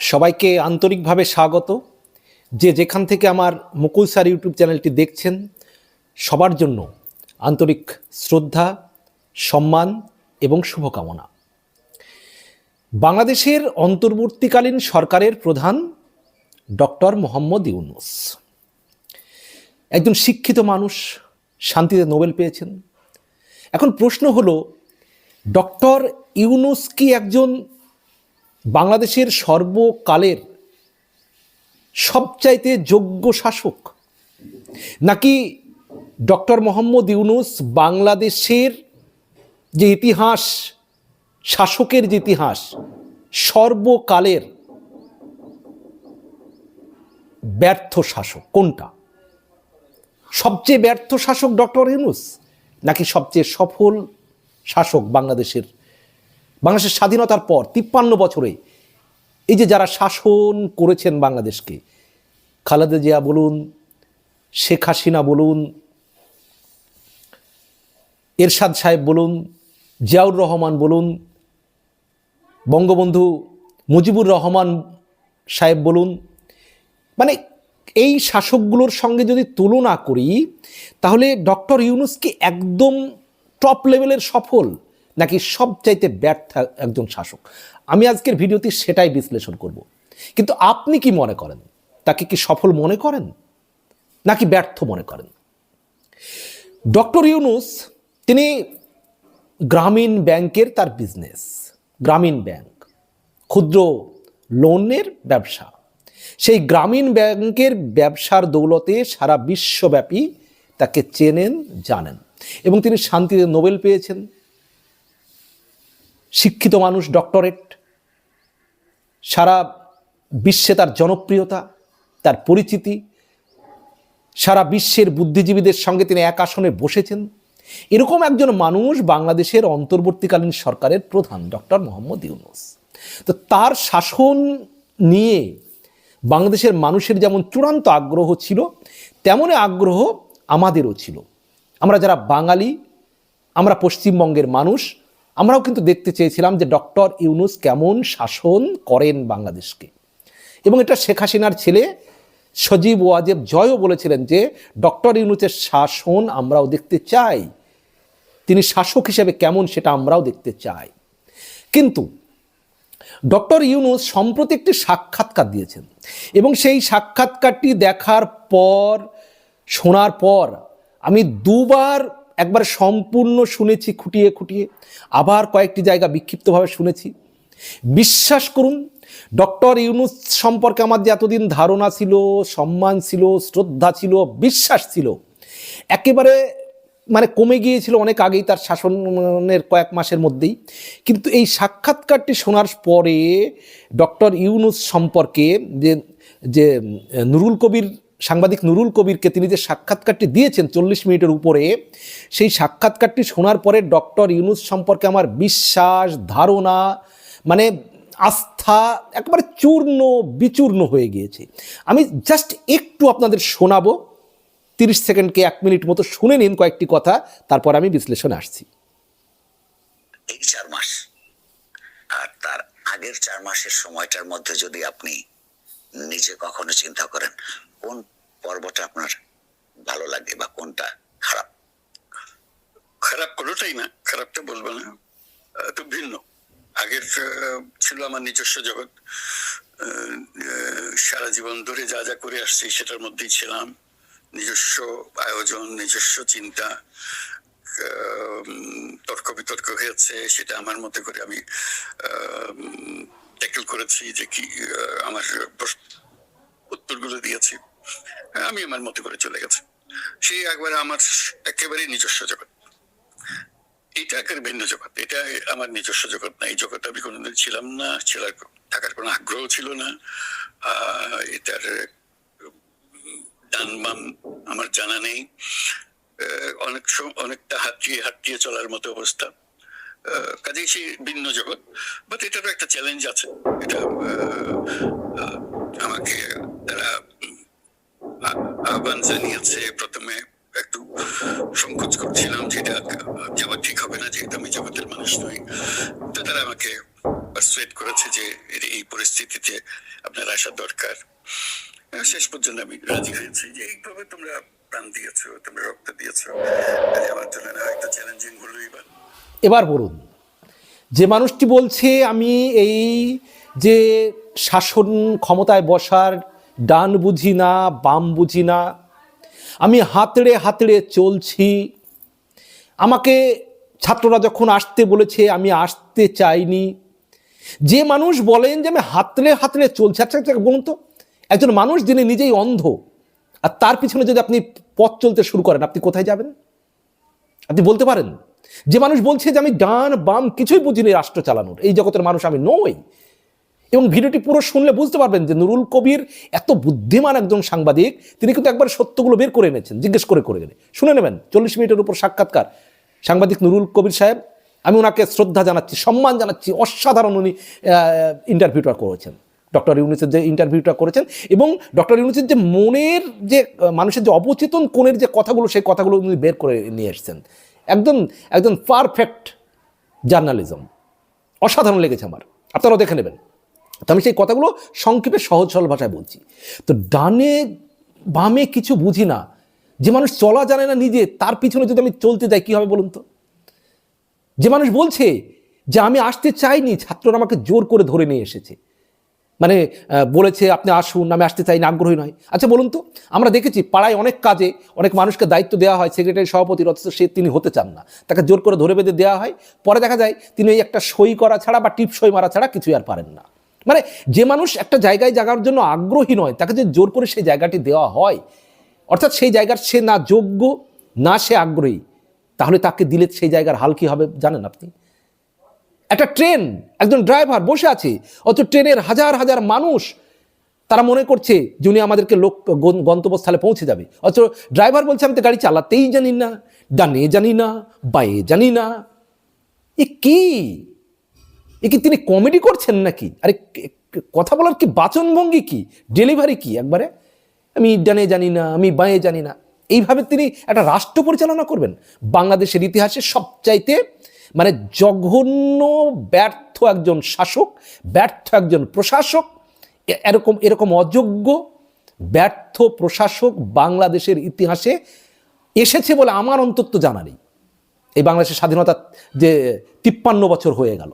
সবাইকে আন্তরিকভাবে স্বাগত। যে যেখান থেকে আমার মুকুল স্যার ইউটিউব চ্যানেলটি দেখছেন, সবার জন্য আন্তরিক শ্রদ্ধা, সম্মান এবং শুভকামনা। বাংলাদেশের অন্তর্বর্তীকালীন সরকারের প্রধান ডক্টর মোহাম্মদ ইউনুস। একজন শিক্ষিত মানুষ, শান্তিতে নোবেল পেয়েছেন। এখন প্রশ্ন হলো, ডক্টর ইউনুস কি একজন বাংলাদেশের সর্বকালের সবচাইতে যোগ্য শাসক নাকি ডক্টর মোহাম্মদ ইউনুস বাংলাদেশের যে ইতিহাস, শাসকের যে ইতিহাস, সর্বকালের ব্যর্থ শাসক কোনটা? সবচেয়ে ব্যর্থ শাসক ডক্টর ইউনুস নাকি সবচেয়ে সফল শাসক বাংলাদেশের বাংলাদেশের স্বাধীনতার পর, তিপ্পান্ন বছরে এই যে যারা শাসন করেছেন বাংলাদেশকে, খালেদা জিয়া বলুন, শেখ হাসিনা বলুন, এরশাদ সাহেব বলুন, জিয়াউর রহমান বলুন, বঙ্গবন্ধু মুজিবুর রহমান সাহেব বলুন মানে এই শাসকগুলোর সঙ্গে যদি তুলনা করি, তাহলে ডক্টর ইউনুসকে একদম টপ লেভেলের সফল? নাকি সবচাইতে ব্যর্থ একজন শাসক? আমি আজকের ভিডিওতে সেটাই বিশ্লেষণ করব। কিন্তু আপনি কি মনে করেন? তাকে কি সফল মনে করেন? নাকি ব্যর্থ মনে করেন? ডক্টর ইউনুস, তিনি গ্রামীণ ব্যাংকের তার বিজনেস গ্রামীণ ব্যাংক, ক্ষুদ্র লোনের ব্যবসা। সেই গ্রামীণ ব্যাংকের ব্যবসার দৌলতে সারা বিশ্বব্যাপী তাকে চেনেন, জানেন এবং তিনি শান্তিতে নোবেল পেয়েছেন। শিক্ষিত মানুষ ডক্টরেট সারা বিশ্বে তার জনপ্রিয়তা, তার পরিচিতি, সারা বিশ্বের বুদ্ধিজীবীদের সঙ্গে তিনি এক আসনে বসেছেন। এরকম একজন মানুষ বাংলাদেশের অন্তর্বর্তীকালীন সরকারের প্রধান, ডক্টর মোহাম্মদ ইউনুস। তো তার শাসন নিয়ে বাংলাদেশের মানুষের যেমন চূড়ান্ত আগ্রহ ছিল, তেমনই আগ্রহ আমাদেরও ছিল। আমরা যারা বাঙালি, আমরা পশ্চিমবঙ্গের মানুষ আমরাও কিন্তু দেখতে চেয়েছিলাম যে ডক্টর ইউনুস কেমন শাসন করেন বাংলাদেশকে। এবং এটা শেখ হাসিনার ছেলে সজীব ওয়াজেব জয়ও বলেছিলেন যে ডক্টর ইউনুসের শাসন আমরাও দেখতে চাই। তিনি শাসক হিসেবে কেমন সেটা আমরাও দেখতে চাই। কিন্তু ডক্টর ইউনুস সম্প্রতি একটি সাক্ষাৎকার দিয়েছেন এবং সেই সাক্ষাৎকারটি দেখার পর, শোনার পর আমি দুবার একবার সম্পূর্ণ শুনেছি, খুঁটিয়ে খুঁটিয়ে। আবার কয়েকটি জায়গা বিক্ষিপ্তভাবে শুনেছি। বিশ্বাস করুন, ডক্টর ইউনুস সম্পর্কে আমার যে এতদিন ধারণা ছিল, সম্মান ছিল, শ্রদ্ধা ছিল, বিশ্বাস ছিল, একেবারে মানে কমে গিয়েছিল অনেক আগেই তার শাসনের কয়েক মাসের মধ্যেই। কিন্তু এই সাক্ষাৎকারটি শোনার পরে ডক্টর ইউনুস সম্পর্কে যে যে নুরুল কবির সাংবাদিক নুরুল কবিরকে তিনি যে সাক্ষাৎকারটি দিয়েছেন চল্লিশ মিনিটের উপরে, সেই সাক্ষাৎকারটি শোনার পরে ডক্টর ইউনুস সম্পর্কে আমার বিশ্বাস, ধারণা মানে আস্থা একবারে চূর্ণ, বিচূর্ণ হয়ে গিয়েছে। আমি জাস্ট একটু আপনাদের শোনাবো। তিরিশ সেকেন্ডকে এক মিনিট মতো শুনে নিন কয়েকটি কথা, তারপর আমি বিশ্লেষণে আসছি। এই চার মাস, আর তার আগের চার মাসের সময়টার মধ্যে যদি আপনি নিজে কখনো চিন্তা করেন কোন পর্বটা আপনার ভালো লাগে বা কোনটা খারাপ খারাপ কোনোটাই না খারাপটা বলব না আহ, তো ভিন্ন আগের আহ, ছিল আমার নিজস্ব জগৎ। সারা জীবন ধরে যা যা করে আসছি সেটার মধ্যেই ছিলাম। নিজস্ব আয়োজন, নিজস্ব চিন্তা তর্ক বিতর্ক হয়েছে, সেটা আমার মতো করে আমি ট্যাকেল করেছি যে কি আমার উত্তরগুলো দিয়েছি। আমি আমার মতো করে চলে গেছে। সেই একবারে আমার একেবারেই নিজস্ব জগৎ। এটা একেবারে ভিন্ন জগৎ। এটা আমার নিজস্ব জগৎ না, এই জগৎ আমি কোনোদিন ছিলাম না, ছিলার থাকার কোনো আগ্রহ ছিল না। এটার ডান বাম আমার জানা নেই। অনেক অনেকটা হাঁটিয়ে হাঁটিয়ে চলার মতো অবস্থা। কাজেই সেই ভিন্ন জগৎ। বাট এটারও একটা চ্যালেঞ্জ আছে। এটা আমাকে তারা আহ্বান জানিয়েছে। প্রথমে একটু সংকোচ করছিলাম যেটা যাওয়া ঠিক হবে না যেহেতু আমি জগতের মানুষ নই তো তারা আমাকে পারসুয়েট করেছে যে এর এই পরিস্থিতিতে আপনার আসা দরকার। শেষ পর্যন্ত আমি রাজি হয়েছি যে এইভাবে তোমরা প্রাণ দিয়েছ, তোমরা রক্ত দিয়েছ। আমার জন্য হয়তো চ্যালেঞ্জিং হলো এবার। এবার বলুন, যে মানুষটি বলছে, আমি এই যে শাসন ক্ষমতায় বসার ডান বুঝি না, বাম বুঝি না, আমি হাতড়ে হাতড়ে চলছি। আমাকে ছাত্ররা যখন আসতে বলেছে, আমি আসতে চাইনি। যে মানুষ বলেন যে আমি হাতলে হাতলে চলছে আচ্ছা আচ্ছা, বলুন তো। একজন মানুষ যিনি নিজেই অন্ধ আর তার পিছনে যদি আপনি পথ চলতে শুরু করেন আপনি কোথায় যাবেন? আপনি বলতে পারেন যে মানুষ বলছে যে আমি ডান বাম কিছুই বুঝিনি রাষ্ট্র চালানোর এই জগতের মানুষ আমি নই। এবং ভিডিওটি পুরো শুনলে বুঝতে পারবেন যে নুরুল কবির এত বুদ্ধিমান একজন সাংবাদিক তিনি কিন্তু একবার সত্যগুলো বের করে এনেছেন জিজ্ঞেস করে করে শুনে নেবেন চল্লিশ মিনিটের উপর সাক্ষাৎকার। সাংবাদিক নুরুল কবির সাহেব আমি ওনাকে শ্রদ্ধা জানাচ্ছি, সম্মান জানাচ্ছি, অসাধারণ উনি ইন্টারভিউটা করেছেন। ডক্টর ইউনিসের যে ইন্টারভিউটা করেছেন এবং ডক্টর ইউনিসের যে মনের যে মানুষের যে অবচেতন কোণের যে কথাগুলো, সেই কথাগুলো উনি বের করে নিয়ে এসেছেন। একদম একদম পারফেক্ট জার্নালিজম অসাধারণ লেগেছে আমার। আপনারাও দেখে নেবেন। তো আমি সেই কথাগুলো সংক্ষেপে সহজ, সরল ভাষায় বলছি। তো ডানে বামে কিছু বুঝি না। যে মানুষ চলা জানে না নিজে, তার পিছনে যদি আমি চলতে যাই, কী হবে বলুন তো? যে মানুষ বলছে যে আমি আসতে চাইনি, ছাত্ররা আমাকে জোর করে ধরে নিয়ে এসেছে। মানে বলেছে আপনি আসুন, আমি আসতে চাই না আগ্রহী নয়। আচ্ছা বলুন তো, আমরা দেখেছি পাড়ায় অনেক কাজে অনেক মানুষকে দায়িত্ব দেওয়া হয়, সেক্রেটারি, সভাপতির অথচ সে তিনি হতে চান না। তাকে জোর করে ধরে বেঁধে দেওয়া হয়। পরে দেখা যায় তিনি ওই একটা সই করা ছাড়া বা টিপ সই মারা ছাড়া কিছুই আর পারেন না। মানে যে মানুষ একটা জায়গায় জাগার জন্য আগ্রহী নয়, তাকে যে জোর করে সেই জায়গাটি দেওয়া হয়, অর্থাৎ সেই জায়গার সে না যোগ্য, না সে আগ্রহী তাহলে তাকে দিলে সেই জায়গার হাল কী হবে জানেন আপনি? একটা ট্রেন, একজন ড্রাইভার বসে আছে অত ট্রেনের হাজার হাজার মানুষ, তারা মনে করছে যে উনি আমাদেরকে লোক, গন- গন্তব্যস্থলে পৌঁছে যাবে। অথচ ড্রাইভার বলছে, আমি তো গাড়ি চালাতেই জানি না, ডানে জানি না, বায়ে জানি না। এ কি? এ কি তিনি কমেডি করছেন নাকি? আরে কথা বলার কি বাচনভঙ্গি কি? ডেলিভারি কি একবারে? আমি ডানে জানি না, আমি বাঁয়ে জানি না। এইভাবে তিনি একটা রাষ্ট্র পরিচালনা করবেন। বাংলাদেশের ইতিহাসে সবচাইতে মানে জঘন্য, ব্যর্থ একজন শাসক, ব্যর্থ একজন প্রশাসক এরকম এরকম অযোগ্য, ব্যর্থ প্রশাসক বাংলাদেশের ইতিহাসে এসেছে বলে আমার অন্তত জানা নেই। এই বাংলাদেশের স্বাধীনতা যে তিপ্পান্ন বছর হয়ে গেল।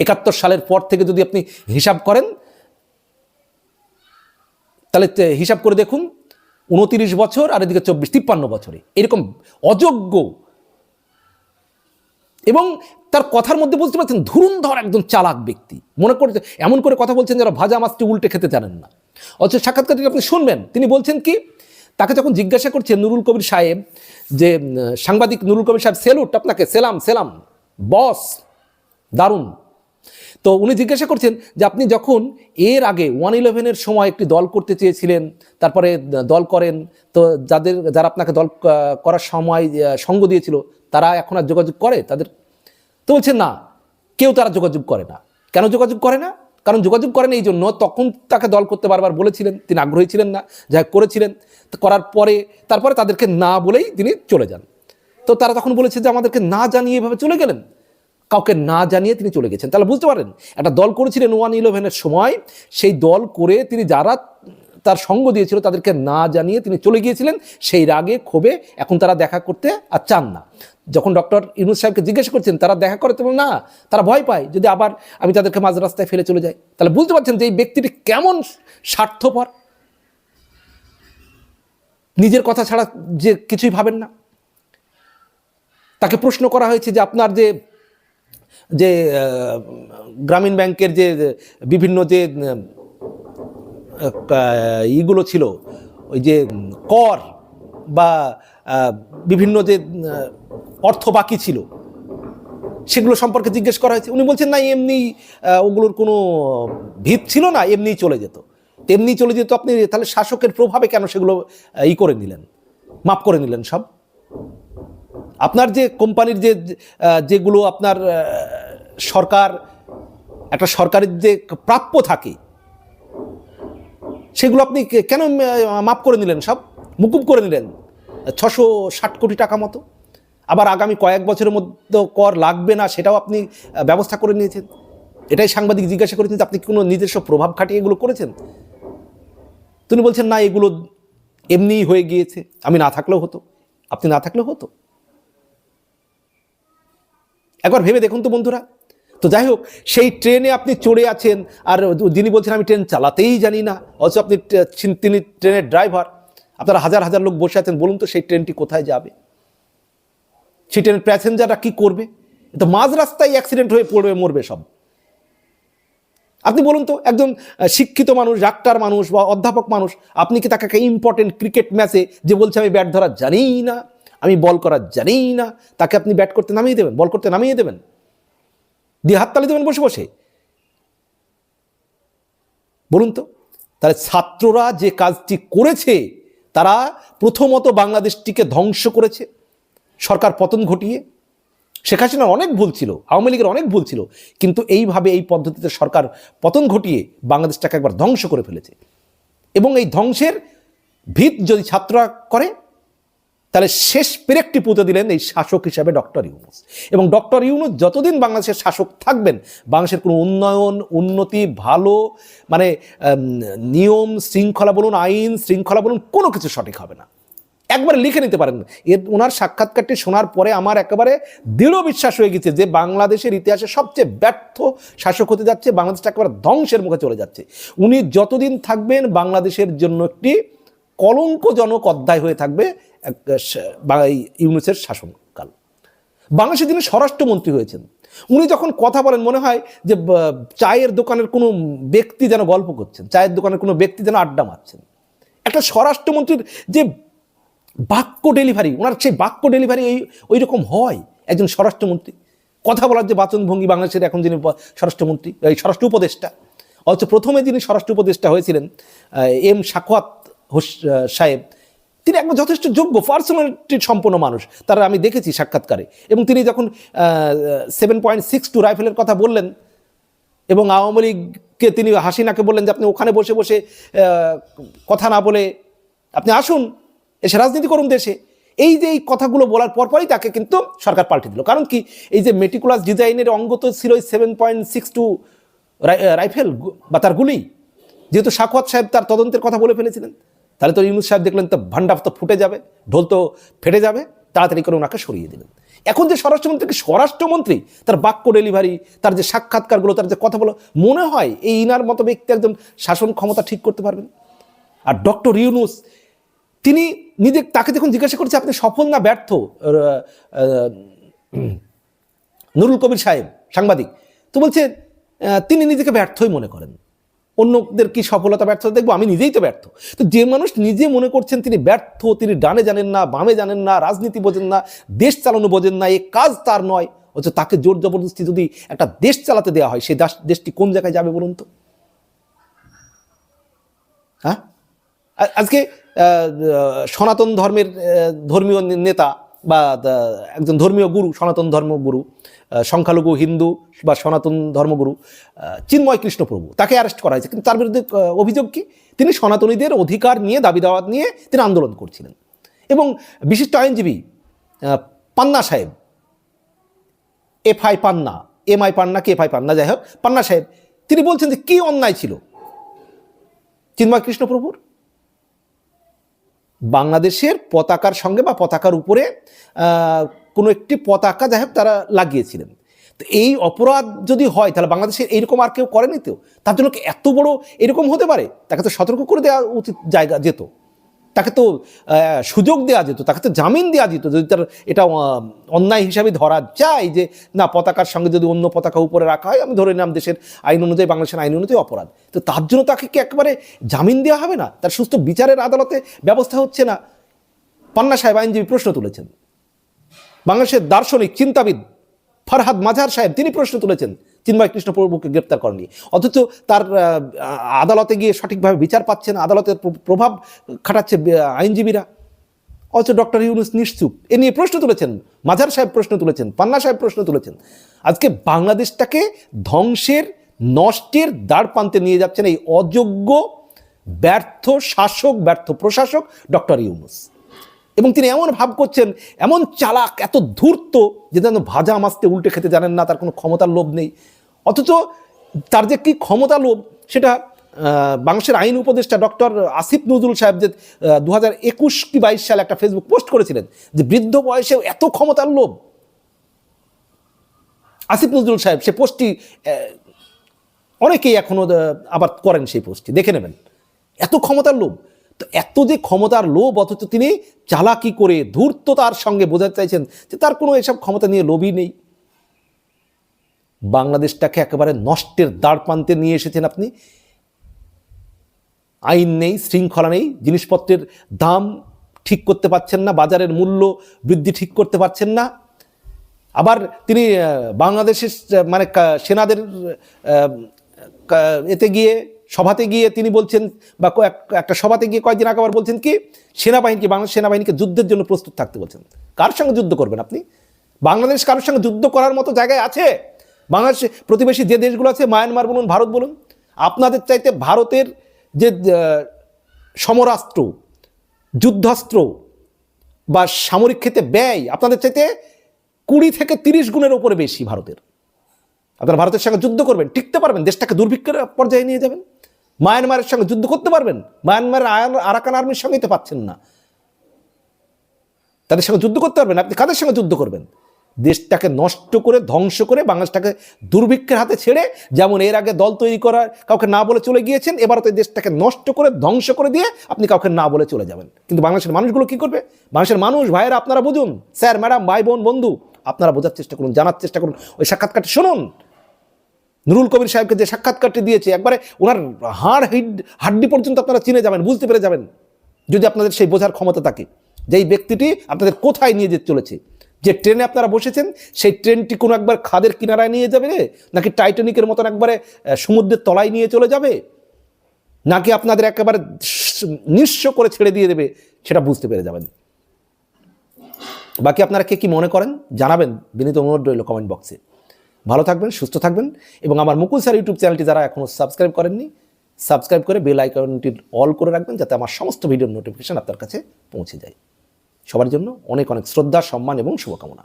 একাত্তর সালের পর থেকে যদি আপনি হিসাব করেন, তাহলে হিসাব করে দেখুন উনতিরিশ বছর আর এদিকে চব্বিশ, তিপ্পান্ন বছরে এরকম অযোগ্য। এবং তার কথার মধ্যে বুঝতে পারছেন, ধুরুন্ধর একজন চালাক ব্যক্তি। মনে করছে, এমন করে কথা বলছেন যারা ভাজা মাছটি উল্টে খেতে জানেন না। অথচ সাক্ষাৎকারটি আপনি শুনবেন। তিনি বলছেন কি, তাকে যখন জিজ্ঞাসা করছে নুরুল কবির সাহেব যে সাংবাদিক নুরুল কবির সাহেব, সেলুট, আপনাকে, সেলাম সেলাম, বস, দারুণ। তো উনি জিজ্ঞাসা করছেন যে আপনি যখন এর আগে ওয়ান ইলেভেনের সময় একটি দল করতে চেয়েছিলেন, তারপরে দল করেন, তো যাদের, যারা আপনাকে দল করার সময় সঙ্গ দিয়েছিল, তারা এখন আর যোগাযোগ করে তাদের? তো বলছেন না, কেউ তারা যোগাযোগ করে না। কেন যোগাযোগ করে না? কারণ যোগাযোগ করেন এই জন্য তখন তাকে দল করতে বারবার বলেছিলেন, তিনি আগ্রহী ছিলেন না যা করেছিলেন। করার পরে, তারপরে তাদেরকে না বলেই তিনি চলে যান। তো তারা তখন বলেছে যে আমাদেরকে না জানিয়ে এভাবে চলে গেলেন। কাউকে না জানিয়ে তিনি চলে গেছেন। তাহলে বুঝতে পারেন, একটা দল করেছিলেন ওয়ান ইলেভেনের সময়, সেই দল করে তিনি যারা তার সঙ্গ দিয়েছিল তাদেরকে না জানিয়ে তিনি চলে গিয়েছিলেন, সেই রাগে, ক্ষোভে এখন তারা দেখা করতে আর চান না। যখন ডক্টর ইউনুস সাহেবকে জিজ্ঞেস করছেন, তারা দেখা করে তো না, তারা ভয় পায়, যদি আবার আমি তাদেরকে মাঝ রাস্তায় ফেলে চলে যাই। তাহলে বুঝতে পারছেন যে এই ব্যক্তিটি কেমন স্বার্থপর। নিজের কথা ছাড়া যে কিছুই ভাবেন না। তাকে প্রশ্ন করা হয়েছে যে আপনার যে যে গ্রামীণ ব্যাংকের যে বিভিন্ন যে ইগুলো ছিল, ওই যে, কর বা বিভিন্ন যে অর্থ বাকি ছিল, সেগুলো সম্পর্কে জিজ্ঞেস করা হয়েছে। উনি বলছেন, না, এমনি ওগুলোর কোনো ভিত ছিল না, এমনিই চলে যেত। তেমনি চলে যেত, আপনি তাহলে শাসকের প্রভাবে কেন সেগুলো ই করে নিলেন? মাফ করে নিলেন সব? আপনার যে কোম্পানির যে যেগুলো আপনার সরকার, একটা সরকারের যে প্রাপ্য থাকে, সেগুলো আপনি কেন মাফ করে নিলেন সব? মুকুব করে নিলেন? ছশো ষাট কোটি টাকা মতো? আবার আগামী কয়েক বছরের মধ্যে কর লাগবে না সেটাও আপনি ব্যবস্থা করে নিয়েছেন? এটাই সাংবাদিক জিজ্ঞাসা করেছেন যে আপনি কোনো নিজস্ব প্রভাব খাটিয়ে এগুলো করেছেন? তিনি বলছেন, না, এগুলো এমনিই হয়ে গিয়েছে। আমি না থাকলেও হতো। আপনি না থাকলেও হতো। একবার ভেবে দেখুন তো বন্ধুরা। তো যাই হোক, সেই ট্রেনে আপনি চড়ে আছেন, আর যিনি বলছেন, আমি ট্রেন চালাতেই জানি না। অথচ আপনি তিনি ট্রেনের ড্রাইভার। আপনারা হাজার হাজার লোক বসে আছেন, বলুন তো সেই ট্রেনটি কোথায় যাবে? সেই ট্রেনের প্যাসেঞ্জাররা কী করবে? তো মাঝ রাস্তায় অ্যাক্সিডেন্ট হয়ে পড়বে, মরবে সব। আপনি বলুন তো, একজন শিক্ষিত মানুষ, ডাক্তার মানুষ বা অধ্যাপক মানুষ, আপনি কি তাকে ইম্পর্টেন্ট ক্রিকেট ম্যাচে যে বলছে, আমি ব্যাট ধরা জানিই না? আমি বল করা জানিই না। তাকে আপনি ব্যাট করতে নামিয়ে দেবেন, বল করতে নামিয়ে দেবেন। দিয়ে হাততালি দেবেন বসে বসে। বলুন তো, তাহলে ছাত্ররা যে কাজটি করেছে, তারা প্রথমত বাংলাদেশটিকে ধ্বংস করেছে। সরকার পতন ঘটিয়ে। শেখ হাসিনার অনেক ভুল ছিল, আওয়ামী লীগের অনেক ভুল ছিল, কিন্তু এইভাবে এই পদ্ধতিতে সরকার পতন ঘটিয়ে বাংলাদেশটাকে একবার ধ্বংস করে ফেলেছে। এবং এই ধ্বংসের ভিত যদি ছাত্ররা করে তাহলে শেষ পেরেকটি পুঁতে দিলেন এই শাসক হিসাবে ডক্টর ইউনুস। এবং ডক্টর ইউনুস যতদিন বাংলাদেশের শাসক থাকবেন, বাংলাদেশের কোনো উন্নয়ন, উন্নতি, ভালো মানে নিয়ম, শৃঙ্খলা বলুন, আইন, শৃঙ্খলা বলুন, কোনো কিছু সঠিক হবে না। একবার লিখে নিতে পারেন। এর, ওনার সাক্ষাৎকারটি শোনার পরে আমার একেবারে দৃঢ় বিশ্বাস হয়ে গেছে যে বাংলাদেশের ইতিহাসে সবচেয়ে ব্যর্থ শাসক হতে যাচ্ছে, বাংলাদেশটা একেবারে ধ্বংসের মুখে চলে যাচ্ছে। উনি যতদিন থাকবেন, বাংলাদেশের জন্য একটি কলঙ্কজনক অধ্যায় হয়ে থাকবে ইউনুসের শাসনকাল। বাংলাদেশের যিনি স্বরাষ্ট্রমন্ত্রী হয়েছেন উনি যখন কথা বলেন মনে হয় যে চায়ের দোকানের কোনো ব্যক্তি যেন গল্প করছেন চায়ের দোকানের কোনো ব্যক্তি যেন আড্ডা মারছেন। একটা স্বরাষ্ট্রমন্ত্রীর যে বাক্য ডেলিভারি ওনার সেই বাক্য ডেলিভারি এই ওই রকম হয় একজন স্বরাষ্ট্রমন্ত্রী। কথা বলার যে বাচনভঙ্গি বাংলাদেশের এখন যিনি স্বরাষ্ট্রমন্ত্রী এই স্বরাষ্ট্র উপদেষ্টা অথচ প্রথমে যিনি স্বরাষ্ট্র উপদেষ্টা হয়েছিলেন এম আহ, সাহেব, তিনি একদম যথেষ্ট যোগ্য পার্সোনালিটি সম্পন্ন মানুষ। তারা আমি দেখেছি সাক্ষাৎকারে। এবং তিনি যখন সেভেন পয়েন্ট সিক্স টু রাইফেলের কথা বললেন, এবং আওয়ামী লীগকে তিনি হাসিনাকে বললেন যে আপনি ওখানে বসে বসে কথা না বলে আপনি আসুন, এসে রাজনীতি করুন দেশে। এই যে এই কথাগুলো বলার পরপরই তাকে কিন্তু সরকার পাল্টে দিল। কারণ কি, এই যে মেটিকুলাস ডিজাইনের অঙ্গ তো ছিল seven point six two rifle বা তার গুলি। যেহেতু সাখওয়াত সাহেব তার তদন্তের কথা বলে ফেলেছিলেন। তাহলে তো ইউনুস সাহেব দেখলেন তো ভান্ডার তো ফুটে যাবে, ঢোল তো ফেটে যাবে, তাড়াতাড়ি করে ওনাকে সরিয়ে দিলেন। এখন যে স্বরাষ্ট্রমন্ত্রী স্বরাষ্ট্রমন্ত্রী, তার বাক্য ডেলিভারি, তার যে সাক্ষাৎকারগুলো, তার যে কথা বলো, মনে হয় এই ইনার মতো ব্যক্তি একজন শাসন ক্ষমতা ঠিক করতে পারবেন? আর ডক্টর ইউনুস, তিনি নিজে তাকে যখন জিজ্ঞাসা করছে, আপনি সফল না ব্যর্থ? নুরুল কবির সাহেব, সাংবাদিক, তো বলছে তিনি নিজেকে ব্যর্থই মনে করেন। অন্যদের কি সফলতা ব্যর্থতা দেখব? আমি নিজেই তো ব্যর্থ। তো যে মানুষ নিজে মনে করছেন তিনি ব্যর্থ, তিনি ডানে জানেন না, বামে জানেন না, রাজনীতি বোঝেন না, দেশ চালানো বোঝেন না, এ কাজ তার নয়, অথচ তাকে জোর জবরদস্তি যদি একটা দেশ চালাতে দেওয়া হয় দাস- দেশটি কোন জায়গায় যাবে বলুন তো? হ্যাঁ? আজকে সনাতন ধর্মের ধর্মীয় নেতা বা একজন ধর্মীয় গুরু, সনাতন ধর্মগুরু সংখ্যালঘু হিন্দু বা সনাতন ধর্মগুরু চিন্ময় কৃষ্ণপ্রভু, তাকে অ্যারেস্ট করা হয়েছে। কিন্তু তার বিরুদ্ধে অভিযোগ কি? তিনি সনাতনীদের অধিকার নিয়ে দাবি দাওয়াত নিয়ে তিনি আন্দোলন করছিলেন। এবং বিশিষ্ট আইনজীবী পান্না সাহেব F I Panna M I Panna কি এফ আই পান্না? যাই হোক, পান্না সাহেব, তিনি বলছেন যে কী অন্যায় ছিল? চিন্ময় কৃষ্ণপ্রভুর? বাংলাদেশের পতাকার সঙ্গে বা পতাকার উপরে কোনো একটি পতাকা যাই তারা লাগিয়েছিলেন। তো এই অপরাধ যদি হয়, তাহলে বাংলাদেশে এইরকম আর কেউ করেনি তো? তার জন্য এত বড় এরকম হতে পারে? তাকে তো সতর্ক করে দেওয়া উচিত জায়গা যেত। তাকে তো সুযোগ দেওয়া যেত, তাকে তো জামিন দেওয়া যেত, যদি তার এটা অন্যায় হিসাবে ধরা যায় যে, না, পতাকার সঙ্গে যদি অন্য পতাকা উপরে রাখা হয়, আমি ধরে নিলাম দেশের আইন অনুযায়ী, বাংলাদেশের আইন অনুযায়ী অপরাধ। তো তার জন্য তাকে কি একেবারে জামিন দেওয়া হবে না? তার সুস্থ বিচারের আদালতে ব্যবস্থা হচ্ছে না? পান্না সাহেব আইনজীবী প্রশ্ন তুলেছেন। বাংলাদেশের দার্শনিক, চিন্তাবিদ, ফরহাদ মাঝার সাহেব, তিনি প্রশ্ন তুলেছেন। চিন্ময় কৃষ্ণ প্রভুকে গ্রেপ্তার করেনি। অথচ তার আদালতে গিয়ে সঠিকভাবে বিচার পাচ্ছে না, আদালতের প্রভাব খাটাচ্ছে আইনজীবীরা। অথচ ডক্টর ইউনুস নিশ্চুপ। এ নিয়ে প্রশ্ন তুলেছেন মাঝার সাহেব প্রশ্ন তুলেছেন, পান্না সাহেব প্রশ্ন তুলেছেন। আজকে বাংলাদেশটাকে ধ্বংসের, নষ্টের দ্বার প্রান্তে নিয়ে যাচ্ছেন এই অযোগ্য, ব্যর্থ শাসক, ব্যর্থ প্রশাসক ডক্টর ইউনুস। এবং তিনি এমন ভাব করছেন, এমন চালাক, এত ধূর্ত যে যেন ভাজা মাছতে উল্টে খেতে জানেন না, তার কোনো ক্ষমতার লোভ নেই। অথচ তার যে কি ক্ষমতা লোভ, সেটা বাংলাদেশের আইন উপদেষ্টা ডক্টর আসিফ নজরুল সাহেব যে দু হাজার একুশ কি বাইশ সালে একটা ফেসবুক পোস্ট করেছিলেন যে বৃদ্ধ বয়সেও এত ক্ষমতার লোভ। আসিফ নজরুল সাহেব সে পোস্টটি অনেকেই এখনও আবার করেন সেই পোস্টটি। দেখে নেবেন। এত ক্ষমতার লোভ। তো এত যে ক্ষমতার লোভ, অথচ তিনি চালাকি করে ধূর্ততার সঙ্গে বোঝাতে চাইছেন যে তার কোনো এসব ক্ষমতা নিয়ে লোভই নেই। বাংলাদেশটাকে একেবারে নষ্টের দ্বার প্রান্তে নিয়ে এসেছেন আপনি। আইন নেই, শৃঙ্খলা নেই, জিনিসপত্রের দাম ঠিক করতে পারছেন না, বাজারের মূল্য বৃদ্ধি ঠিক করতে পারছেন না। আবার তিনি বাংলাদেশের মানে সেনাদের এতে গিয়ে সভাতে গিয়ে তিনি বলছেন, বা একটা সভাতে গিয়ে কয়েকদিন আগে আবার বলছেন কি, সেনাবাহিনীকে, বাংলাদেশ সেনাবাহিনীকে যুদ্ধের জন্য প্রস্তুত থাকতে বলছেন। কার সঙ্গে যুদ্ধ করবেন আপনি? বাংলাদেশ কারোর সঙ্গে যুদ্ধ করার মতো জায়গায় আছে? বাংলাদেশ প্রতিবেশী যে দেশগুলো আছে, মায়ানমার বলুন, ভারত বলুন, আপনাদের চাইতে ভারতের যে সমরাস্ত্র, যুদ্ধাস্ত্র বা সামরিক ক্ষেত্রে ব্যয়, আপনাদের চাইতে কুড়ি থেকে তিরিশ গুণের ওপরে বেশি ভারতের। আপনারা ভারতের সঙ্গে যুদ্ধ করবেন, টিকতে পারবেন, দেশটাকে দুর্ভিক্ষের পর্যায়ে নিয়ে যাবেন। মায়ানমারের সঙ্গে যুদ্ধ করতে পারবেন? মায়ানমারের আয়ান- আরাকান আর্মির সঙ্গেই তো পাচ্ছেন না। তাদের সঙ্গে যুদ্ধ করতে পারবেন? আপনি কাদের সঙ্গে যুদ্ধ করবেন? দেশটাকে নষ্ট করে, ধ্বংস করে, বাংলাদেশটাকে দুর্ভিক্ষের হাতে ছেড়ে, যেমন এর আগে দল তৈরি করার কাউকে না বলে চলে গিয়েছেন এবার তো দেশটাকে নষ্ট করে, ধ্বংস করে দিয়ে আপনি কাউকে না বলে চলে যাবেন। কিন্তু বাংলাদেশের মানুষগুলো কি করবে? বাংলাদেশের মানুষ, ভাইয়েরা, আপনারা বুঝুন। স্যার, ম্যাডাম, ভাই, বোন, বন্ধু, আপনারা বোঝার চেষ্টা করুন, জানার চেষ্টা করুন। ওই সাক্ষাৎকারটি শুনুন। নুরুল কবির সাহেবকে যে সাক্ষাৎকারটি দিয়েছে, একবারে ওনার হাড় হিড, হাড্ডি পর্যন্ত আপনারা চিনে যাবেন, বুঝতে পেরে যাবেন, যদি আপনাদের সেই বোঝার ক্ষমতা থাকে যে এই ব্যক্তিটি আপনাদের কোথায় নিয়ে যেতে চলেছে। যে ট্রেনে আপনারা বসেছেন, সেই ট্রেনটি কোনো একবার খাদের কিনারায় নিয়ে যাবে নাকি টাইটানিকের মতন একবারে সমুদ্রের তলায় নিয়ে চলে যাবে? নাকি আপনাদের একেবারে নিঃস্ব করে ছেড়ে দিয়ে দেবে? সেটা বুঝতে পেরে যাবেন। বাকি আপনারা কে কি মনে করেন? জানাবেন বিনীত অনুরোধ রইল কমেন্ট বক্সে ভালো থাকবেন, সুস্থ থাকবেন এবং আমার মুকুল স্যার ইউটিউব চ্যানেলটি যারা এখনও সাবস্ক্রাইব করেননি সাবস্ক্রাইব করে বেল আইকনটি অল করে রাখবেন যাতে আমার সমস্ত ভিডিওর নোটিফিকেশান আপনার কাছে পৌঁছে যায়। সবার জন্য অনেক অনেক শ্রদ্ধা, সম্মান এবং শুভকামনা।